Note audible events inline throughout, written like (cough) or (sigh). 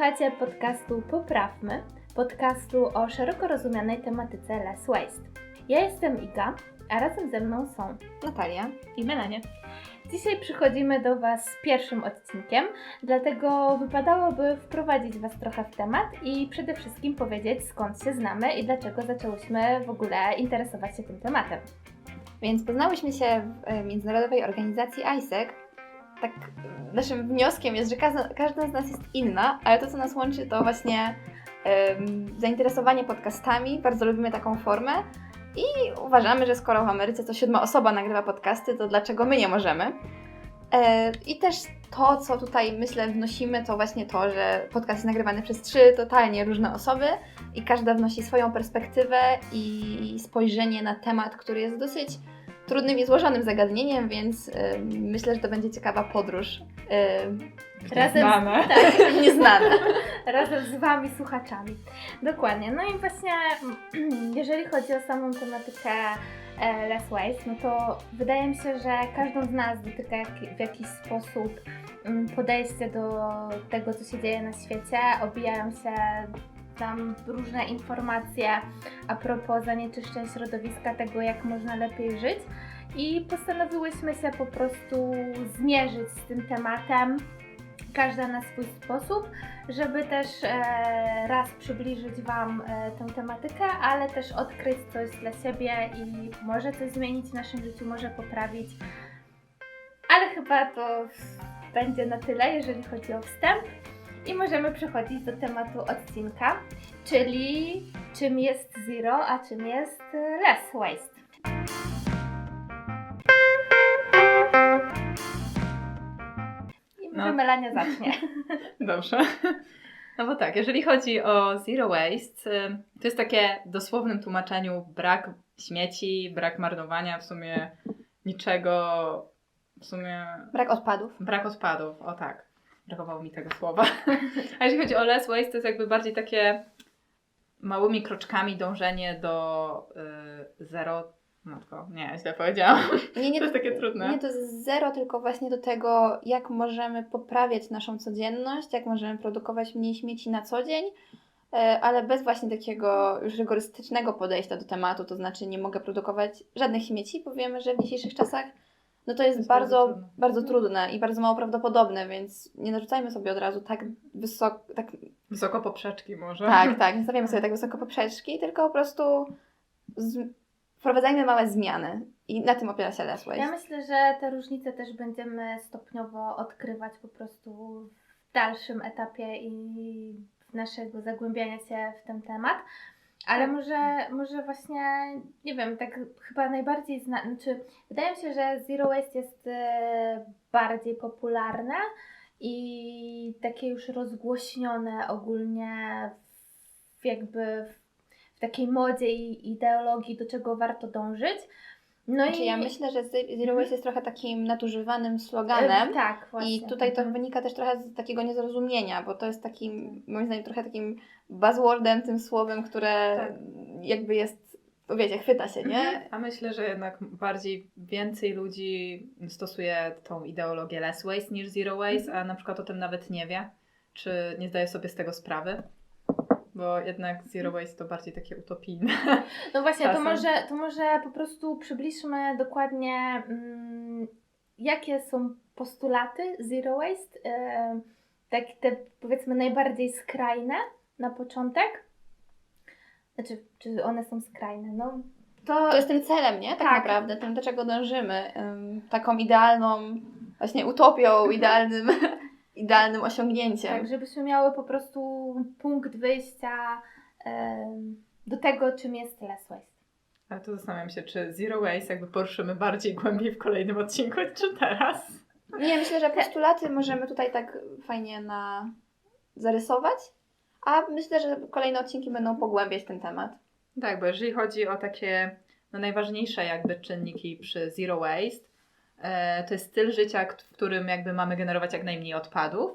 Słuchacie podcastu Poprawmy, podcastu o szeroko rozumianej tematyce Less Waste. Ja jestem Iga, a razem ze mną są Natalia. i Melanie. Dzisiaj przychodzimy do Was z pierwszym odcinkiem, dlatego wypadałoby wprowadzić Was trochę w temat i przede wszystkim powiedzieć skąd się znamy i dlaczego zaczęłyśmy w ogóle interesować się tym tematem. Więc poznałyśmy się w e, międzynarodowej organizacji ISEC. Tak, naszym wnioskiem jest, że każda, każda z nas jest inna, ale to, co nas łączy, to właśnie em, zainteresowanie podcastami. Bardzo lubimy taką formę i uważamy, że skoro w Ameryce co siódma osoba nagrywa podcasty, to dlaczego my nie możemy? E, I też to, co tutaj myślę wnosimy, to właśnie to, że podcast jest nagrywany przez trzy totalnie różne osoby i każda wnosi swoją perspektywę i spojrzenie na temat, który jest dosyć trudnym i złożonym zagadnieniem, więc y, myślę, że to będzie ciekawa podróż y, Razem Znane. (laughs) tak, nieznana. (laughs) razem z Wami, słuchaczami. Dokładnie. No i właśnie, (clears throat) jeżeli chodzi o samą tematykę e, Less Waste, no to wydaje mi się, że każdą z nas dotyka w jakiś sposób mm, podejście do tego, co się dzieje na świecie. Obijają się tam różne informacje a propos zanieczyszczeń środowiska, tego jak można lepiej żyć. I postanowiłyśmy się po prostu zmierzyć z tym tematem, każda na swój sposób, żeby też e, raz przybliżyć Wam e, tę tematykę, ale też odkryć coś dla siebie i może coś zmienić w naszym życiu, może poprawić. Ale chyba to będzie na tyle, jeżeli chodzi o wstęp. I możemy przechodzić do tematu odcinka, czyli czym jest zero, a czym jest less waste. I może No. Melania zacznie. (laughs) Dobrze. No bo tak, jeżeli chodzi o zero waste, y, to jest takie w dosłownym tłumaczeniu brak śmieci, brak marnowania, w sumie niczego, w sumie Brak odpadów. brak odpadów, o tak, brakowało mi tego słowa. (laughs) A jeżeli chodzi o less waste, to jest jakby bardziej takie małymi kroczkami dążenie do y, zero, matko, nie, źle powiedziałam. Nie, nie, To jest takie trudne. Nie, to jest zero, tylko właśnie do tego, jak możemy poprawiać naszą codzienność, jak możemy produkować mniej śmieci na co dzień, e, ale bez właśnie takiego już rygorystycznego podejścia do tematu, to znaczy nie mogę produkować żadnych śmieci, bo wiemy, że w dzisiejszych czasach no to jest, jest bardzo, bardzo trudne. bardzo trudne i bardzo mało prawdopodobne, więc nie narzucajmy sobie od razu tak wysoko, tak, Wysoko poprzeczki może. tak, tak, nie (laughs) stawiamy sobie tak wysoko poprzeczki, tylko po prostu z, wprowadzajmy małe zmiany i na tym opiera się Less Waste. Ja myślę, że te różnice też będziemy stopniowo odkrywać po prostu w dalszym etapie i naszego zagłębiania się w ten temat. Ale może, może właśnie, nie wiem, tak chyba najbardziej zna... Znaczy, wydaje mi się, że Zero Waste jest e, bardziej popularne i takie już rozgłośnione ogólnie w, jakby w, w takiej modzie i ideologii, do czego warto dążyć. No Znaczy, i ja myślę, że ze- Zero Mhm. Waste jest trochę takim nadużywanym sloganem. E, Tak, właśnie. I tutaj to wynika też trochę z takiego niezrozumienia, bo to jest takim, moim zdaniem, trochę takim buzzwordem, tym słowem, które Tak. jakby jest, no wiecie, chwyta się, nie? Mhm. A myślę, że jednak bardziej więcej ludzi stosuje tą ideologię less waste niż zero waste, a na przykład o tym nawet nie wie, czy nie zdaje sobie z tego sprawy. Bo jednak zero waste to bardziej takie utopijne. No właśnie, to może, to może po prostu przybliżmy dokładnie, mm, jakie są postulaty Zero Waste, e, tak te powiedzmy najbardziej skrajne na początek. Znaczy, czy one są skrajne? No, to, To jest tym celem, nie? Tak, Tak. naprawdę, tym, do czego dążymy. Ym, taką idealną, właśnie utopią, (laughs) idealnym, idealnym osiągnięciem. tak, żebyśmy miały po prostu punkt wyjścia do tego, czym jest Less Waste. Ale to zastanawiam się, czy zero waste jakby poruszymy bardziej głębiej w kolejnym odcinku, (laughs) czy teraz? Nie, myślę, że postulaty możemy tutaj tak fajnie na... zarysować, a myślę, że kolejne odcinki będą pogłębiać ten temat. Tak, bo jeżeli chodzi o takie no, najważniejsze jakby czynniki przy zero waste, to jest styl życia, w którym jakby mamy generować jak najmniej odpadów,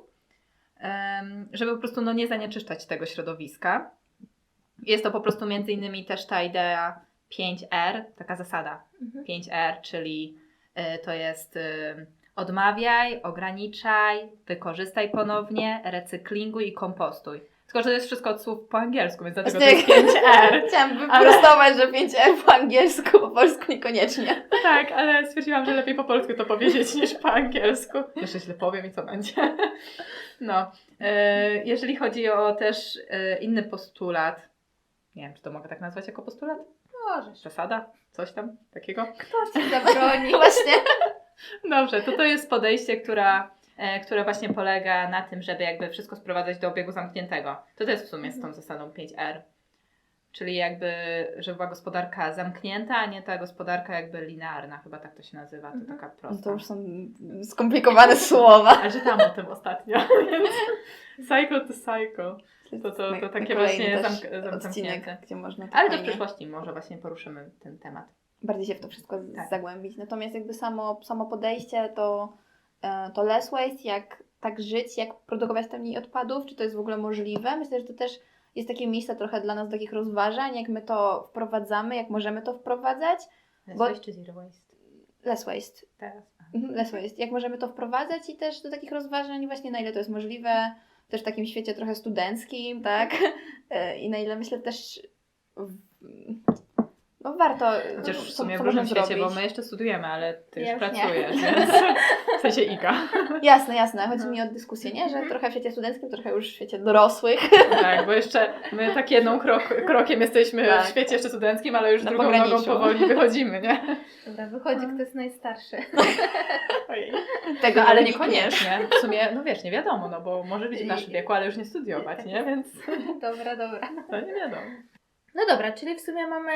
żeby po prostu no, nie zanieczyszczać tego środowiska. Jest to po prostu między innymi też ta idea 5R, taka zasada Mhm. 5R, czyli e, to jest e, odmawiaj, ograniczaj, wykorzystaj ponownie, recyklinguj i kompostuj. Tylko, że to jest wszystko od słów po angielsku, więc dlatego to jest 5R. (laughs) Chciałam wyprostować, że 5R po angielsku, po polsku niekoniecznie. Tak, ale stwierdziłam, że lepiej po polsku to powiedzieć niż po angielsku. Jeszcze źle powiem i co będzie. No, e, jeżeli chodzi o też e, inny postulat, nie wiem, czy to mogę tak nazwać jako postulat? Możesz. Zasada? Coś tam takiego? Kto ci zabroni? (laughs) Właśnie. Dobrze, to to jest podejście, która, które właśnie polega na tym, żeby jakby wszystko sprowadzać do obiegu zamkniętego. To jest w sumie z tą zasadą 5R. Czyli jakby, żeby była gospodarka zamknięta, a nie ta gospodarka jakby linearna, chyba tak to się nazywa, to Mhm. taka No prosta. to już są skomplikowane (laughs) słowa. Ale czytałam o tym ostatnio, (laughs) więc cycle to cycle. To- to- to takie właśnie też zamk- zamknięte. gdzie można Ale to w przyszłości może właśnie poruszymy ten temat. bardziej się w to wszystko Tak. zagłębić. Natomiast jakby samo, samo podejście to, e, to less waste, jak tak żyć, jak produkować tam mniej odpadów, czy to jest w ogóle możliwe. Myślę, że to też jest takie miejsce trochę dla nas takich rozważań, jak my to wprowadzamy, jak możemy to wprowadzać. Less Bo- waste czy zero waste? Less waste. Teraz. Mhm, Less waste. Jak możemy to wprowadzać i też do takich rozważań właśnie na ile to jest możliwe, też w takim świecie trochę studenckim, tak? (laughs) E, I na ile myślę też w- no warto Chociaż w sumie co w różnym świecie, bo zrobić. my jeszcze studujemy, ale ty Ja już już nie. pracujesz, (laughs) więc w sensie Iga. Jasne, jasne. Chodzi Mhm. mi o dyskusję, nie? Że Mhm. trochę w świecie studenckim, trochę już w świecie dorosłych. (laughs) Tak, bo jeszcze my tak jedną krok, krokiem jesteśmy Tak. w świecie jeszcze studenckim, ale już Na drugą nogą pograniczu. powoli wychodzimy, nie? Dobra, wychodzi, kto jest najstarszy. (laughs) Ojej. Tego, No, ale niekoniecznie. W sumie, no wiesz, nie wiadomo, no bo może być w naszym wieku, ale już nie studiować, nie? Więc Dobra, dobra. to nie wiadomo. No dobra, czyli w sumie mamy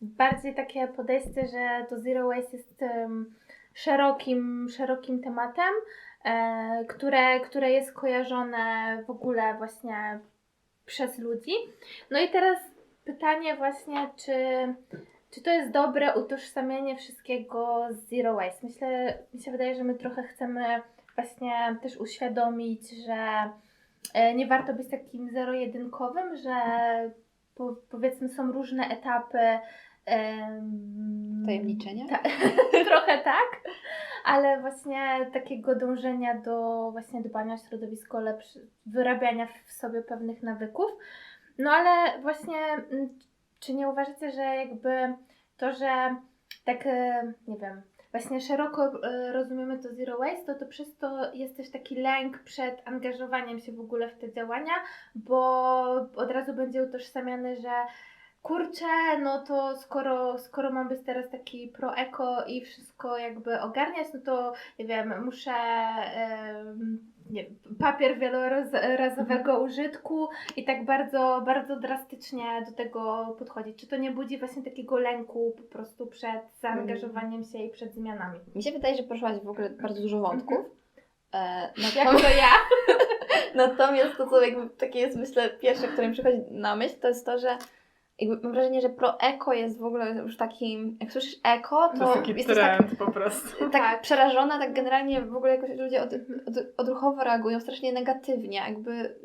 bardziej takie podejście, że to zero waste jest em, szerokim, szerokim tematem, e, które, które jest kojarzone w ogóle właśnie przez ludzi. No i teraz pytanie właśnie, czy, czy to jest dobre utożsamianie wszystkiego z zero waste? Myślę, mi się wydaje, że my trochę chcemy właśnie też uświadomić, że e, nie warto być takim zero-jedynkowym, że po, powiedzmy są różne etapy em, Tajemniczenia? Ta, (laughs) trochę tak, ale właśnie takiego dążenia do właśnie dbania o środowisko, lepszy, wyrabiania w sobie pewnych nawyków. No ale właśnie, mm, czy nie uważacie, że jakby to, że tak, e, nie wiem, właśnie szeroko e, rozumiemy to zero waste, to, to przez to jest też taki lęk przed angażowaniem się w ogóle w te działania, bo od razu będzie utożsamiane, że kurczę, no to skoro, skoro mam być teraz taki pro-eko i wszystko jakby ogarniać, no to nie wiem, muszę em, nie, papier wielorazowego użytku i tak bardzo, bardzo drastycznie do tego podchodzić. Czy to nie budzi właśnie takiego lęku po prostu przed zaangażowaniem się i przed zmianami? Mi się wydaje, że poruszyłaś w ogóle bardzo dużo wątków. E, natomiast- to ja? (laughs) Natomiast to, co jakby takie jest, myślę, pierwsze, które mi przychodzi na myśl, to jest to, że jakby mam wrażenie, że pro-eko jest w ogóle już takim, jak słyszysz eko, To to jest taki jesteś tak, trend po prostu. (laughs) tak Tak. przerażona, tak generalnie w ogóle jakoś ludzie od, od, odruchowo reagują strasznie negatywnie, jakby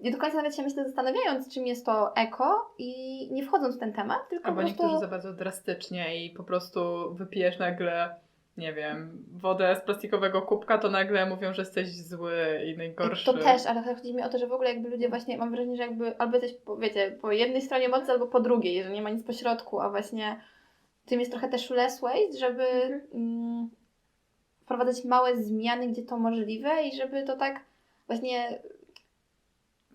nie do końca nawet się myślę zastanawiając, czym jest to eko i nie wchodząc w ten temat, tylko Albo po prostu... niektórzy za bardzo drastycznie i po prostu wypijesz nagle, nie wiem, wodę z plastikowego kubka, to nagle mówią, że jesteś zły i najgorszy. To też, ale chodzi mi o to, że w ogóle jakby ludzie właśnie, mam wrażenie, że jakby albo jesteś, po, wiecie, po jednej stronie mocy, albo po drugiej, że nie ma nic pośrodku, a właśnie tym jest trochę też less waste, żeby Mhm. mm, wprowadzać małe zmiany, gdzie to możliwe i żeby to tak właśnie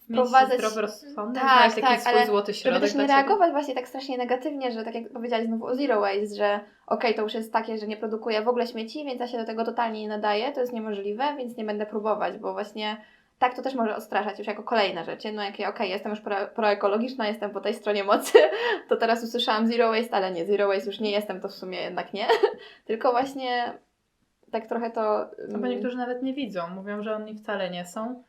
wprowadzać- zdrowy rozsądek, Tak, taki tak, swój złoty żeby środek też nie reagować właśnie tak strasznie negatywnie, że tak jak powiedziałeś znowu o zero waste, że okej, to już jest takie, że nie produkuję w ogóle śmieci, więc ja się do tego totalnie nie nadaję, to jest niemożliwe, więc nie będę próbować, bo właśnie tak to też może odstraszać już jako kolejna rzecz. No jak ja, okej, jestem już pro, proekologiczna, jestem po tej stronie mocy, (laughs) to teraz usłyszałam zero waste, ale nie, zero waste już nie jestem, to w sumie jednak nie. (laughs) Tylko właśnie tak trochę to... No bo mm, niektórzy nawet nie widzą, mówią, że oni wcale nie są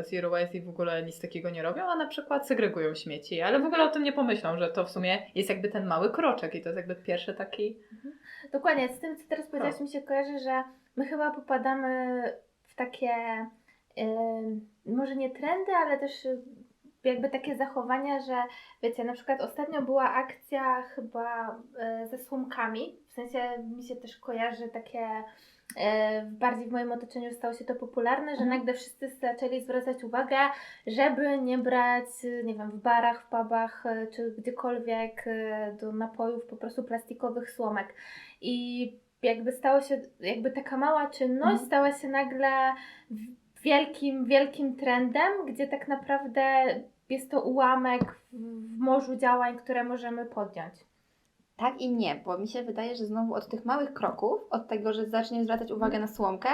zero waste i w ogóle nic takiego nie robią, a na przykład segregują śmieci, ale w ogóle o tym nie pomyślą, że to w sumie jest jakby ten mały kroczek i to jest jakby pierwszy taki... Dokładnie, z tym co teraz powiedziałaś mi się kojarzy, że my chyba popadamy w takie em, może nie trendy, ale też jakby takie zachowania, że wiecie, na przykład ostatnio była akcja chyba e, ze słomkami, w sensie mi się też kojarzy takie bardziej w moim otoczeniu stało się to popularne, że Mhm. nagle wszyscy zaczęli zwracać uwagę, żeby nie brać, e, nie wiem, w barach, w pubach e, czy gdziekolwiek e, do napojów po prostu plastikowych słomek. I jakby stało się, jakby taka mała czynność Mhm. stała się nagle wielkim, wielkim trendem, gdzie tak naprawdę jest to ułamek w morzu działań, które możemy podjąć. Tak i nie, bo mi się wydaje, że znowu od tych małych kroków, od tego, że zaczniesz zwracać uwagę na słomkę,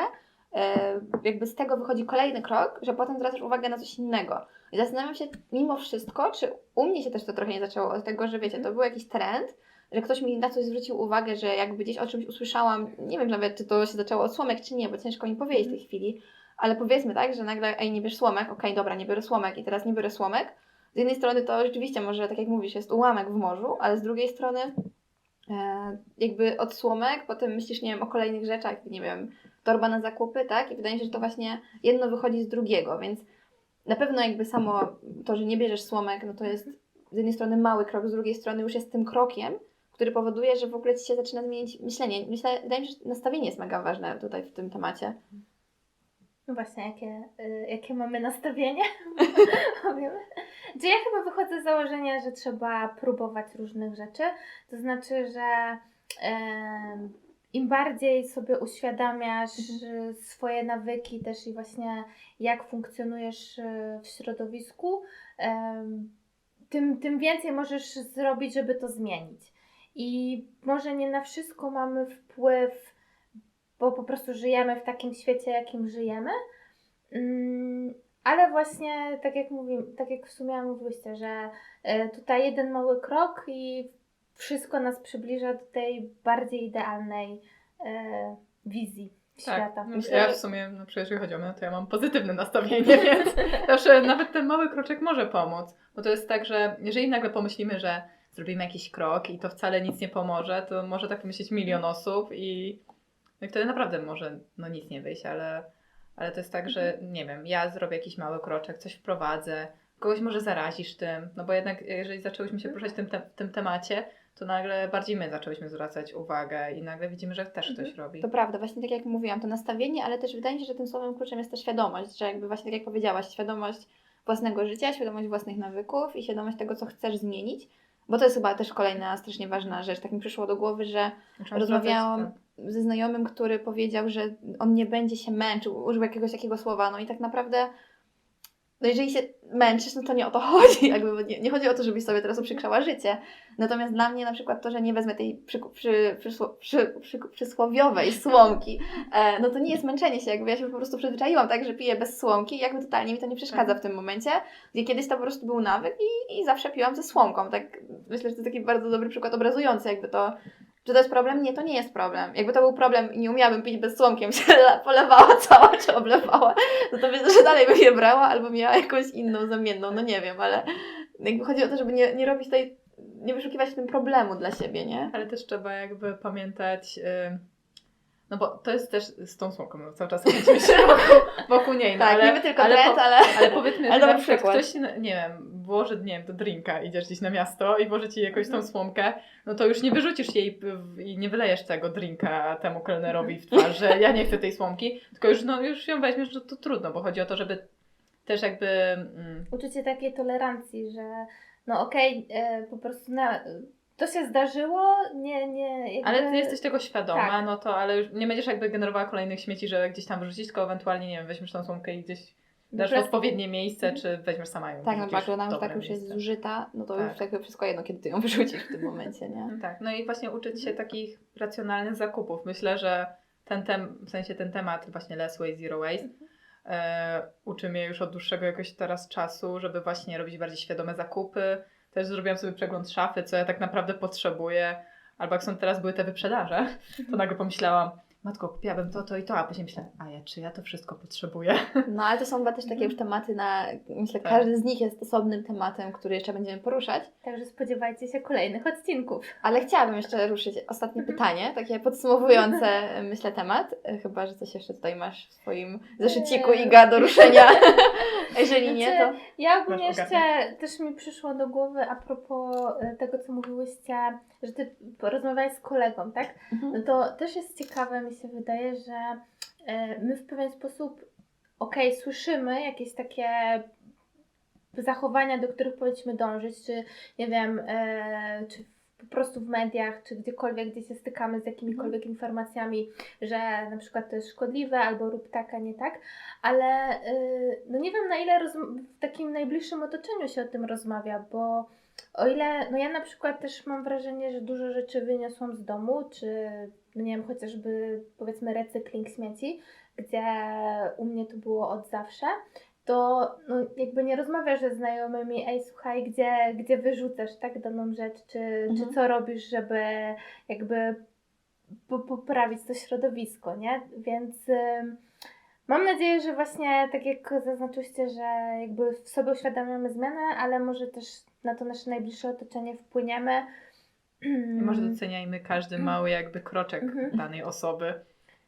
e, jakby z tego wychodzi kolejny krok, że potem zwracasz uwagę na coś innego. I zastanawiam się mimo wszystko, czy u mnie się też to trochę nie zaczęło od tego, że wiecie, to był jakiś trend, że ktoś mi na coś zwrócił uwagę, że jakby gdzieś o czymś usłyszałam, nie wiem nawet, czy to się zaczęło od słomek, czy nie, bo ciężko mi powiedzieć w tej chwili, ale powiedzmy tak, że nagle, ej, nie bierz słomek, okej, dobra, nie biorę słomek i teraz nie biorę słomek. Z jednej strony to rzeczywiście może, tak jak mówisz, jest ułamek w morzu, ale z drugiej strony e, jakby od słomek, potem myślisz, nie wiem, o kolejnych rzeczach, nie wiem, torba na zakupy, tak? I wydaje mi się, że to właśnie jedno wychodzi z drugiego, więc na pewno jakby samo to, że nie bierzesz słomek, no to jest z jednej strony mały krok, z drugiej strony już jest tym krokiem, który powoduje, że w ogóle Ci się zaczyna zmienić myślenie. Myślę, wydaje mi się, że nastawienie jest mega ważne tutaj w tym temacie. No właśnie, jakie, y, jakie mamy nastawienie? (laughs) Powiemy. Czy ja chyba wychodzę z założenia, że trzeba próbować różnych rzeczy. To znaczy, że em, im bardziej sobie uświadamiasz y, swoje nawyki też i właśnie jak funkcjonujesz y, w środowisku, em, tym, tym więcej możesz zrobić, żeby to zmienić. I może nie na wszystko mamy wpływ, bo po prostu żyjemy w takim świecie, jakim żyjemy. Mm, Ale właśnie tak jak mówi, tak jak w sumie mówiłyście, że e, tutaj jeden mały krok i wszystko nas przybliża do tej bardziej idealnej e, wizji świata. Tak, no, Myślę, ja że- w sumie, no przecież jeżeli chodzi o mnie, to ja mam pozytywne nastawienie, (laughs) więc zawsze nawet ten mały kroczek może pomóc. Bo to jest tak, że jeżeli nagle pomyślimy, że zrobimy jakiś krok i to wcale nic nie pomoże, to może tak pomyśleć milion osób i, no i wtedy naprawdę może no nic nie wyjść, ale, ale to jest tak, że nie wiem, ja zrobię jakiś mały kroczek, coś wprowadzę, kogoś może zarazisz tym, no bo jednak jeżeli zaczęłyśmy się poruszać w tym, te, tym temacie, to nagle bardziej my zaczęłyśmy zwracać uwagę i nagle widzimy, że też ktoś robi. To prawda, właśnie tak jak mówiłam, to nastawienie, ale też wydaje mi się, że tym słowem kluczem jest ta świadomość, że jakby właśnie tak jak powiedziałaś, świadomość własnego życia, świadomość własnych nawyków i świadomość tego, co chcesz zmienić, bo to jest chyba też kolejna strasznie ważna rzecz. Tak mi przyszło do głowy, że Trzeba rozmawiałam ze znajomym, który powiedział, że on nie będzie się męczył, użył jakiegoś takiego słowa, no i tak naprawdę no jeżeli się męczysz, no to nie o to (laughs) chodzi, jakby nie, nie chodzi o to, żebyś sobie teraz uprzykrzała życie. Natomiast dla mnie na przykład to, że nie wezmę tej przy, przy, przy, przy, przysłowiowej słomki, e, no to nie jest męczenie się, jakby ja się po prostu przyzwyczaiłam, tak, że piję bez słomki i jakby totalnie mi to nie przeszkadza w tym momencie, gdzie kiedyś to po prostu był nawyk i, i zawsze piłam ze słomką, tak myślę, że to taki bardzo dobry przykład obrazujący jakby to, czy to jest problem? Nie, to nie jest problem. Jakby to był problem i nie umiałabym pić bez słomkiem, (laughs) się le- polewała cała czy oblewała, no to myślę, że dalej bym je brała albo miała jakąś inną zamienną, no nie wiem, ale jakby chodzi o to, żeby nie, nie robić tej, nie wyszukiwać w tym problemu dla siebie, nie? Ale też trzeba jakby pamiętać, y, no bo to jest też z tą słomką, no cały czas (laughs) kręcimy się wokół, wokół niej, no tak, ale, niby tylko ale, ale... ale powiedzmy, Ale że na przykład ktoś, no, nie wiem, włoży, nie wiem, do drinka, idziesz gdzieś na miasto i włoży Ci jakąś tą słomkę, no to już nie wyrzucisz jej i nie wylejesz tego drinka temu kelnerowi w twarz, że ja nie chcę tej słomki, tylko już, no, już ją weźmiesz, że to trudno, bo chodzi o to, żeby też jakby... Mm, Uczucie takiej tolerancji, że no okej, e, po prostu na, to się zdarzyło, nie, nie. Jakby... Ale ty jesteś tego świadoma, Tak. no to ale już nie będziesz jakby generowała kolejnych śmieci, że gdzieś tam wyrzucić, tylko ewentualnie, nie wiem, weźmiesz tą słomkę i gdzieś dasz odpowiednie miejsce, czy weźmiesz sama ją. Tak, no jak ona już tak już jest miejsce. zużyta, no to Tak. już jakby wszystko jedno, kiedy ty ją (laughs) wyrzucisz w tym momencie, nie? No tak, no i właśnie uczyć się takich racjonalnych zakupów. Myślę, że ten tem, w sensie ten temat właśnie less waste, zero waste e, uczy mnie już od dłuższego jakoś teraz czasu, żeby właśnie robić bardziej świadome zakupy. Też zrobiłam sobie przegląd szafy, co ja tak naprawdę potrzebuję. Albo jak są teraz były te wyprzedaże, to nagle pomyślałam, matko, kupiłabym to, to i to, a później myślę, a ja, czy ja to wszystko potrzebuję? No ale to są chyba też takie już tematy na, myślę, Tak. każdy z nich jest osobnym tematem, który jeszcze będziemy poruszać. Także spodziewajcie się kolejnych odcinków. Ale chciałabym jeszcze ruszyć ostatnie pytanie, takie podsumowujące, (laughs) myślę, temat. Chyba, że coś jeszcze tutaj masz w swoim zeszyciku Eee. Iga do ruszenia. (laughs) Jeżeli nie, to... Znaczy, Ja ogólnie jeszcze też mi przyszło do głowy a propos e, tego, co mówiłyście, że ty rozmawiałeś z kolegą, tak? Mhm. No to też jest ciekawe, mi mi się wydaje, że e, my w pewien sposób, okej, słyszymy jakieś takie zachowania, do których powinniśmy dążyć, czy nie wiem, e, czy po prostu w mediach, czy gdziekolwiek, gdzie się stykamy z jakimikolwiek informacjami, że na przykład to jest szkodliwe, albo rób tak, a nie tak, ale y, no nie wiem na ile w takim najbliższym otoczeniu się o tym rozmawia, bo o ile, no ja na przykład też mam wrażenie, że dużo rzeczy wyniosłam z domu, czy no nie wiem, chociażby powiedzmy recykling śmieci, gdzie u mnie to było od zawsze, to no, jakby nie rozmawiasz ze znajomymi, ej słuchaj, gdzie, gdzie wyrzucasz tak daną rzecz, czy, Mhm. czy co robisz, żeby jakby po, poprawić to środowisko, nie? Więc mam nadzieję, że właśnie tak jak zaznaczyliście, że jakby w sobie uświadamiamy zmianę, ale może też na to nasze najbliższe otoczenie wpłyniemy. I może doceniajmy każdy mały jakby kroczek Mhm. danej osoby.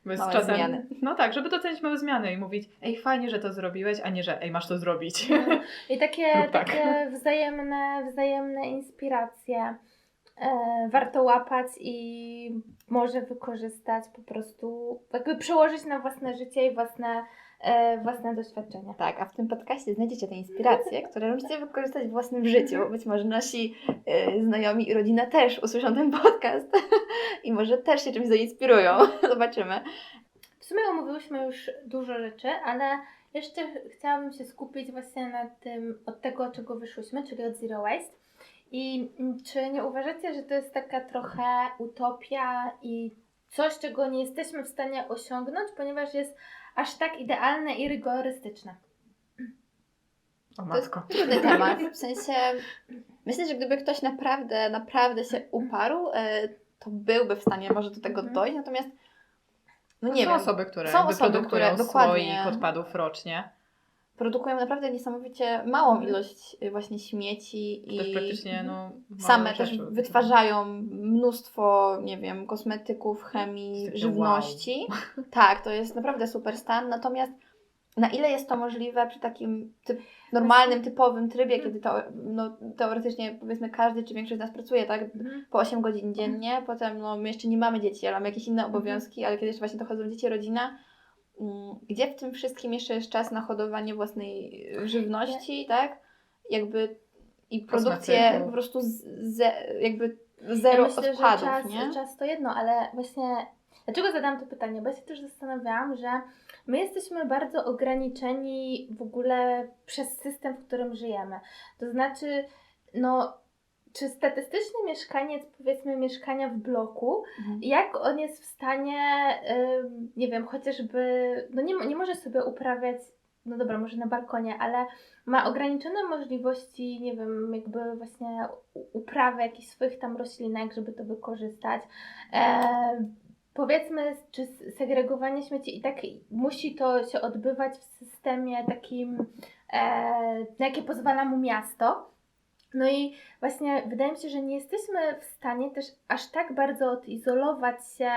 Bo jest Małe czasem, zmiany. No tak, żeby docenić małe zmiany i mówić, ej fajnie, że to zrobiłeś, a nie, że ej masz to zrobić. I takie, (laughs) tak. takie wzajemne, wzajemne inspiracje e, warto łapać i może wykorzystać po prostu, jakby przełożyć na własne życie i własne, własne doświadczenia. Tak, a w tym podcaście znajdziecie te inspiracje, które możecie wykorzystać w własnym życiu. Być może nasi y, znajomi i rodzina też usłyszą ten podcast (laughs) i może też się czymś zainspirują. (laughs) Zobaczymy. W sumie omówiłyśmy już dużo rzeczy, ale jeszcze chciałabym się skupić właśnie na tym, od tego, od czego wyszłyśmy, czyli od Zero Waste. I czy nie uważacie, że to jest taka trochę utopia i coś, czego nie jesteśmy w stanie osiągnąć, ponieważ jest aż tak idealne i rygorystyczne? O To jest matko. trudny temat. W sensie, myślę, że gdyby ktoś naprawdę, naprawdę się uparł, e, to byłby w stanie może do tego Mhm. dojść, natomiast no No nie są wiem, osoby, które Są osoby, które dokładnie- swoich odpadów rocznie. Produkują naprawdę niesamowicie małą ilość y, właśnie śmieci To też i praktycznie no, same też wytwarzają mnóstwo, nie wiem, kosmetyków, chemii, żywności. Tak, to jest naprawdę super stan. Natomiast na ile jest to możliwe przy takim typ, normalnym, typowym trybie, kiedy to no, teoretycznie powiedzmy każdy czy większość z nas pracuje, tak? Po 8 godzin dziennie, potem no, my jeszcze nie mamy dzieci, ale mamy jakieś inne obowiązki, ale kiedy jeszcze właśnie dochodzą dzieci, rodzina, gdzie w tym wszystkim jeszcze jest czas na hodowanie własnej żywności, tak? Jakby i produkcję po prostu z, ze, jakby zero ja myślę, odpadów, że czas, nie? czas to jedno, ale właśnie dlaczego zadałam to pytanie? Bo ja się też zastanawiałam, że my jesteśmy bardzo ograniczeni w ogóle przez system, w którym żyjemy. To znaczy, no, czy statystyczny mieszkaniec, powiedzmy, mieszkania w bloku, Mhm. jak on jest w stanie, ym, nie wiem, chociażby, no nie, nie może sobie uprawiać, no dobra, może na balkonie, ale ma ograniczone możliwości, nie wiem, jakby właśnie uprawy jakichś swoich tam roślinek, żeby to wykorzystać. E, powiedzmy, czy segregowanie śmieci i tak musi to się odbywać w systemie takim, e, na jakie pozwala mu miasto. No i właśnie wydaje mi się, że nie jesteśmy w stanie też aż tak bardzo odizolować się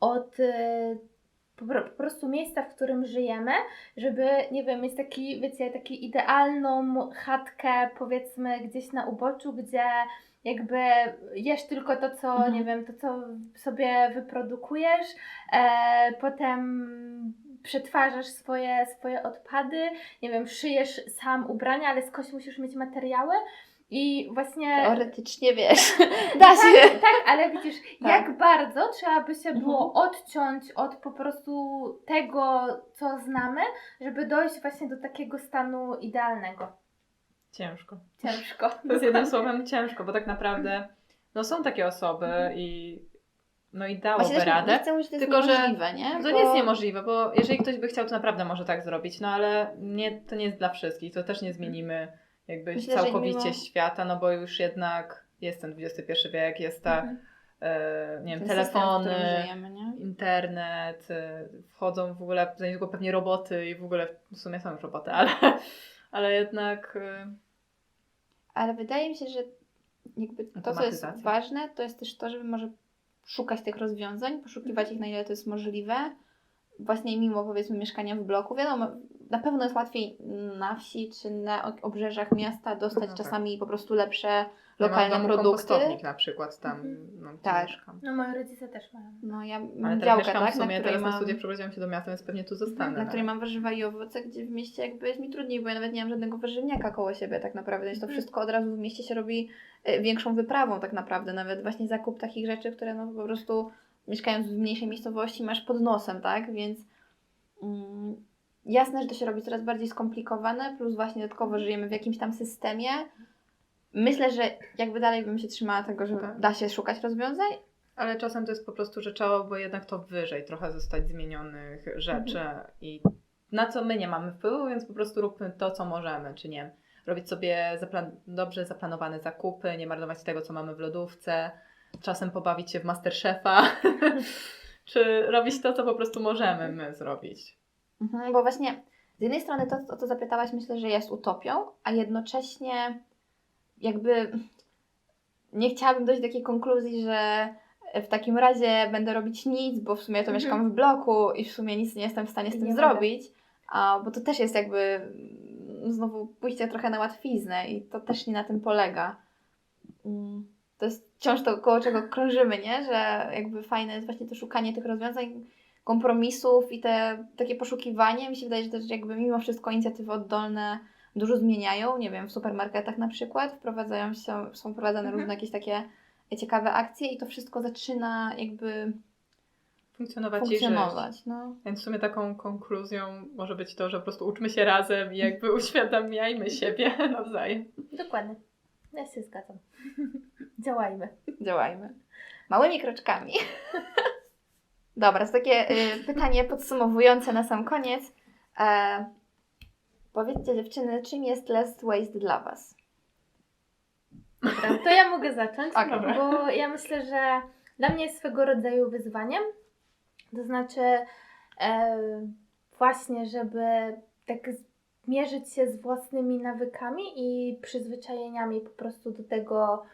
od y, po, pro- po prostu miejsca, w którym żyjemy, żeby, nie wiem, mieć taki, wiecie, taki idealną chatkę, powiedzmy, gdzieś na uboczu, gdzie jakby jesz tylko to, co, Mhm. nie wiem, to, co sobie wyprodukujesz, e, potem przetwarzasz swoje, swoje odpady, nie wiem, szyjesz sam ubrania, ale skądś musisz mieć materiały i właśnie... Teoretycznie wiesz, (laughs) da się. Tak, tak, ale widzisz, Tak. jak bardzo trzeba by się było Mhm. odciąć od po prostu tego, co znamy, żeby dojść właśnie do takiego stanu idealnego. Ciężko. Ciężko. To jest jednym (laughs) słowem ciężko, bo tak naprawdę no są takie osoby i no i dałoby Właśnie nie, nie radę. chcę mówić, że to jest tylko, że niemożliwe, nie? To Bo- nie jest niemożliwe, bo jeżeli ktoś by chciał, to naprawdę może tak zrobić, no ale nie, to nie jest dla wszystkich, to też nie zmienimy jakby Myślę, że całkowicie mimo- świata, no bo już jednak jest ten XXI wiek, jest ta, Mhm. e, nie wiem, ten system, telefony, żyjemy, nie? internet, e, wchodzą w ogóle za niedługo pewnie roboty i w ogóle w sumie są już roboty, ale, ale jednak e, Ale wydaje mi się, że jakby to, co jest ważne, to jest też to, żeby może szukać tych rozwiązań, poszukiwać ich na ile to jest możliwe. Właśnie mimo powiedzmy mieszkania w bloku. Wiadomo, na pewno jest łatwiej na wsi czy na obrzeżach miasta dostać No tak. czasami po prostu lepsze lokalne ja mam produkty. kompostownik na przykład tam, Mhm. no, Tak. mieszkam. No moi rodzice też mają. No ja Ale mam teraz działkę, mieszkam tak, w na sumie, której teraz na mam... studia przeprowadziłam się do miasta, więc pewnie tu zostanę. na której mam warzywa i owoce, gdzie w mieście jakby jest mi trudniej, bo ja nawet nie mam żadnego warzywniaka koło siebie tak naprawdę, więc to Mhm. wszystko od razu w mieście się robi e, większą wyprawą tak naprawdę, nawet właśnie zakup takich rzeczy, które no po prostu mieszkając w mniejszej miejscowości masz pod nosem, tak, więc mm, jasne, że to się robi coraz bardziej skomplikowane, plus właśnie dodatkowo żyjemy w jakimś tam systemie. Myślę, że jakby dalej bym się trzymała tego, że Tak. da się szukać rozwiązań, Ale czasem to jest po prostu, że trzeba było jednak to wyżej trochę zostać zmienionych rzeczy i na co my nie mamy wpływu, więc po prostu róbmy to, co możemy, czy nie. Robić sobie zaplan- dobrze zaplanowane zakupy, nie marnować tego, co mamy w lodówce, czasem pobawić się w Masterchefa, (laughs) czy robić to, co po prostu możemy my zrobić. Mhm, bo właśnie z jednej strony to, o co zapytałaś, myślę, że jest utopią, a jednocześnie jakby nie chciałabym dojść do takiej konkluzji, że w takim razie będę robić nic, bo w sumie ja to Mhm. mieszkam w bloku i w sumie nic nie jestem w stanie z tym nie zrobić, a, bo to też jest jakby znowu pójście trochę na łatwiznę i to też nie na tym polega. Mm, To jest wciąż to, koło czego krążymy, nie? Że jakby fajne jest właśnie to szukanie tych rozwiązań, kompromisów i te takie poszukiwanie. Mi się wydaje, że też jakby mimo wszystko inicjatywy oddolne dużo zmieniają. Nie wiem, w supermarketach na przykład wprowadzają się, są wprowadzane Mhm. różne jakieś takie ciekawe akcje i to wszystko zaczyna jakby Funkcjonować, i żyć. funkcjonować. No. Więc w sumie taką konkluzją może być to, że po prostu uczmy się razem i jakby (laughs) uświadamiajmy siebie (laughs) nawzajem. Dokładnie. Ja się zgadzam. (laughs) Działajmy. Działajmy. Małymi kroczkami. Dobra, to takie y, pytanie podsumowujące na sam koniec. E, powiedzcie dziewczyny, czym jest Less Waste dla Was? Dobra, to ja mogę zacząć, Okej. bo ja myślę, że dla mnie jest swego rodzaju wyzwaniem. To znaczy e, właśnie, żeby tak zmierzyć się z własnymi nawykami i przyzwyczajeniami po prostu do tego,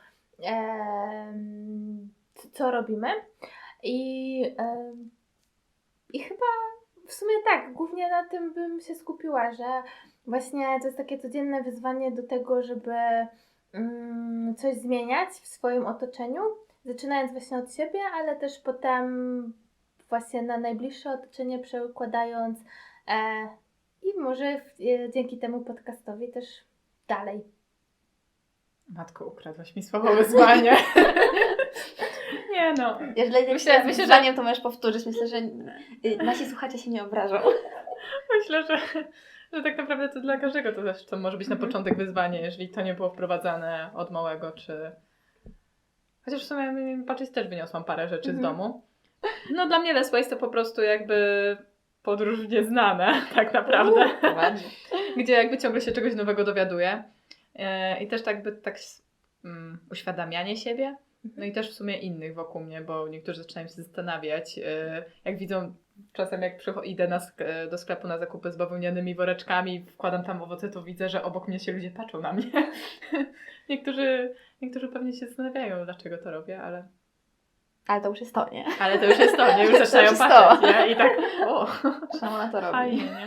c- co robimy. I, em, I chyba w sumie tak, głównie na tym bym się skupiła, że właśnie to jest takie codzienne wyzwanie do tego, żeby mm, coś zmieniać w swoim otoczeniu, zaczynając właśnie od siebie, ale też potem właśnie na najbliższe otoczenie przekładając e, i może w, e, dzięki temu podcastowi też dalej. Matko, ukradłaś mi słowo wyzwanie. (laughs) nie no. Jeżeli Myślę- myślę, myślę, myślę, że- że... to możesz powtórzyć. Myślę, że y, nasi słuchacze się nie obrażą. Myślę, że, że tak naprawdę to dla każdego to zresztą może być na Mhm. początek wyzwanie, jeżeli to nie było wprowadzane od małego, czy... Chociaż w sumie patrzeć też wyniosłam parę rzeczy z Mhm. domu. No dla mnie Less Waste to po prostu jakby podróż w nieznane, (laughs) tak naprawdę. Ładnie. (laughs) Gdzie jakby ciągle się czegoś nowego dowiaduję. E, I też tak by tak mm, uświadamianie siebie, no i też w sumie innych wokół mnie, bo niektórzy zaczynają się zastanawiać, e, jak widzą czasem jak idę na e, do sklepu na zakupy z bawełnianymi woreczkami, wkładam tam owoce, to widzę, że obok mnie się ludzie patrzą na mnie. (laughs) niektórzy, niektórzy pewnie się zastanawiają, dlaczego to robię, ale, Ale to już jest to, nie? ale to już jest to, nie? Już (laughs) zaczynają patrzeć, nie? I tak, o, (laughs) Czemu ona to robi? fajnie, nie?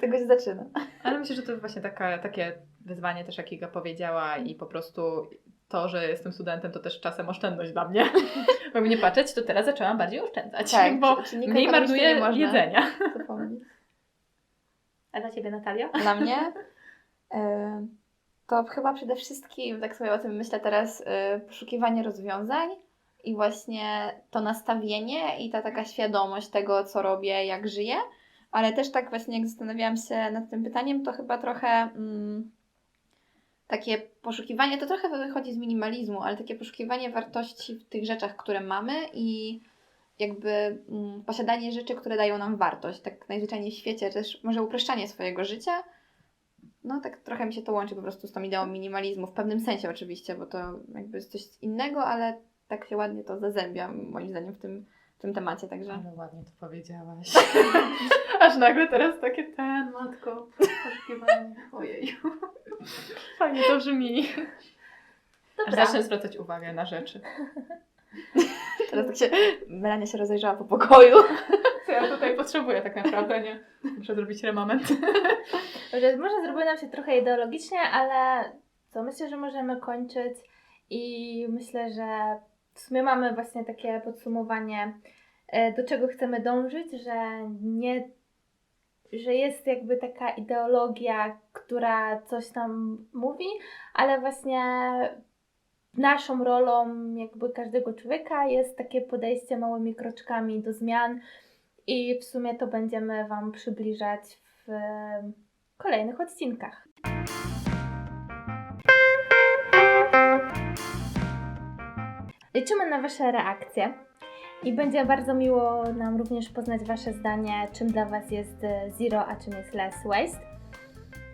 Tego się zaczyna. Ale myślę, że to właśnie taka, takie wyzwanie też, jak Iga powiedziała i po prostu to, że jestem studentem, to też czasem oszczędność dla mnie. (laughs) Bo jakby nie patrzeć, to teraz zaczęłam bardziej oszczędzać, Tak, bo mniej marnuję nie można jedzenia. zapomnieć. A dla Ciebie Natalia? Dla mnie e, to chyba przede wszystkim, tak sobie o tym myślę teraz, e, poszukiwanie rozwiązań i właśnie to nastawienie i ta taka świadomość tego, co robię, jak żyję. Ale też tak właśnie, jak zastanawiałam się nad tym pytaniem, to chyba trochę mm, takie poszukiwanie, to trochę wychodzi z minimalizmu, ale takie poszukiwanie wartości w tych rzeczach, które mamy i jakby mm, posiadanie rzeczy, które dają nam wartość. Tak najzwyczajniej w świecie też może upraszczanie swojego życia. No tak trochę mi się to łączy po prostu z tą ideą minimalizmu, w pewnym sensie oczywiście, bo to jakby jest coś innego, ale tak się ładnie to zazębia moim zdaniem w tym, w tym temacie, także... Ale ładnie to powiedziałaś. (laughs) Aż nagle teraz takie ten, matko, poszukiwanie. Ojej. (laughs) Fajnie to brzmi. Aż Dobra. zacznę zwracać uwagę na rzeczy. (laughs) Teraz tak się Melania się rozejrzała po pokoju. Co ja tutaj potrzebuję tak naprawdę, nie? Muszę zrobić remament. Dobrze, może zrobiło nam się trochę ideologicznie, ale co myślę, że możemy kończyć i myślę, że w sumie mamy właśnie takie podsumowanie, e, do czego chcemy dążyć, że nie, że jest jakby taka ideologia, która coś nam mówi, ale właśnie naszą rolą jakby każdego człowieka jest takie podejście małymi kroczkami do zmian i w sumie to będziemy Wam przybliżać w kolejnych odcinkach. Liczymy na Wasze reakcje i będzie bardzo miło nam również poznać Wasze zdanie, czym dla Was jest e, zero, a czym jest less waste.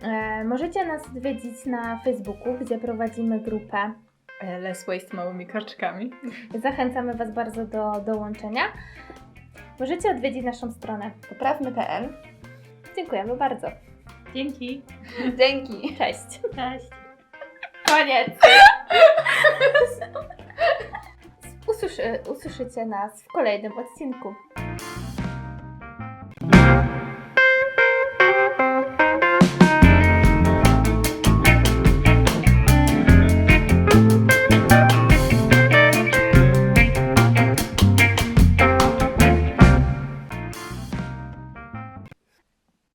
E, możecie nas odwiedzić na Facebooku, gdzie prowadzimy grupę. E, Less waste małymi karczkami. Zachęcamy Was bardzo do dołączenia. Możecie odwiedzić naszą stronę. Poprawmy.pl. Dziękujemy bardzo. Dzięki. Dzięki. Cześć. Cześć. Koniec. (laughs) Usłyszy, usłyszycie nas w kolejnym odcinku.